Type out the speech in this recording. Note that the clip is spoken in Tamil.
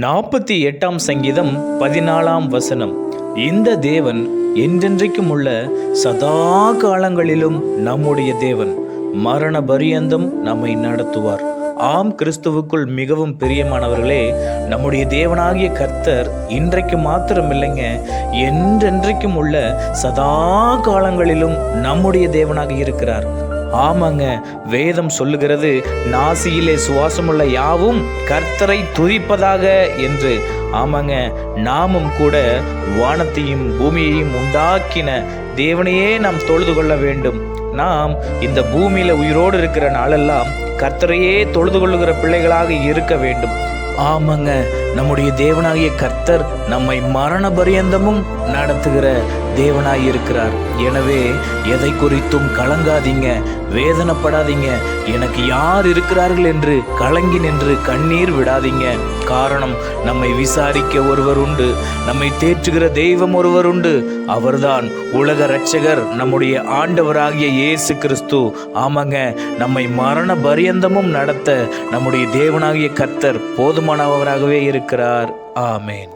நாற்பத்தி எட்டாம் சங்கீதம் பதினாலாம் வசனம். இந்த தேவன் என்றென்றைக்கும் உள்ள சதா காலங்களிலும் நம்முடைய தேவன். மரண பரியந்தம் நம்மை நடத்துவார். ஆம் கிறிஸ்துவுக்குள் மிகவும் பிரியமானவர்களே நம்முடைய தேவனாகிய கர்த்தர் இன்றைக்கு மாத்திரம் இல்லைங்க என்றென்றைக்கும் உள்ள சதா காலங்களிலும் நம்முடைய தேவனாக இருக்கிறார். ஆமாங்க வேதம் சொல்லுகிறது நாசியிலே சுவாசமுள்ள யாவும் கர்த்தரை துதிப்பதாக என்று. ஆமாங்க நாமும் கூட வானத்தையும் பூமியையும் உண்டாக்கின தேவனையே நாம் தொழுது கொள்ள வேண்டும். நாம் இந்த பூமியில உயிரோடு இருக்கிற நாளெல்லாம் கர்த்தரையே தொழுது கொள்ளுகிற பிள்ளைகளாக இருக்க வேண்டும். ஆமாங்க நம்முடைய தேவனாகிய கர்த்தர் நம்மை மரண பரியந்தமும் நடத்துகிற தேவனாய் இருக்கிறார் எனவே எதை குறித்தும் கலங்காதீங்க வேதனைப்படாதீங்க. எனக்கு யார் இருக்கிறார்கள் என்று கலங்கி நின்று கண்ணீர் விடாதீங்க. காரணம் நம்மை விசாரிக்க ஒருவர் உண்டு. நம்மை தேற்றுகிற தெய்வம் ஒருவர் உண்டு. அவர்தான் உலக ரட்சகர் நம்முடைய ஆண்டவராகிய இயேசு கிறிஸ்து. ஆமாங்க நம்மை மரண பரியந்தமும் நடத்த நம்முடைய தேவனாகிய கர்த்தர் போதுமானவராகவே இருக்கிறார் ஆமேன்.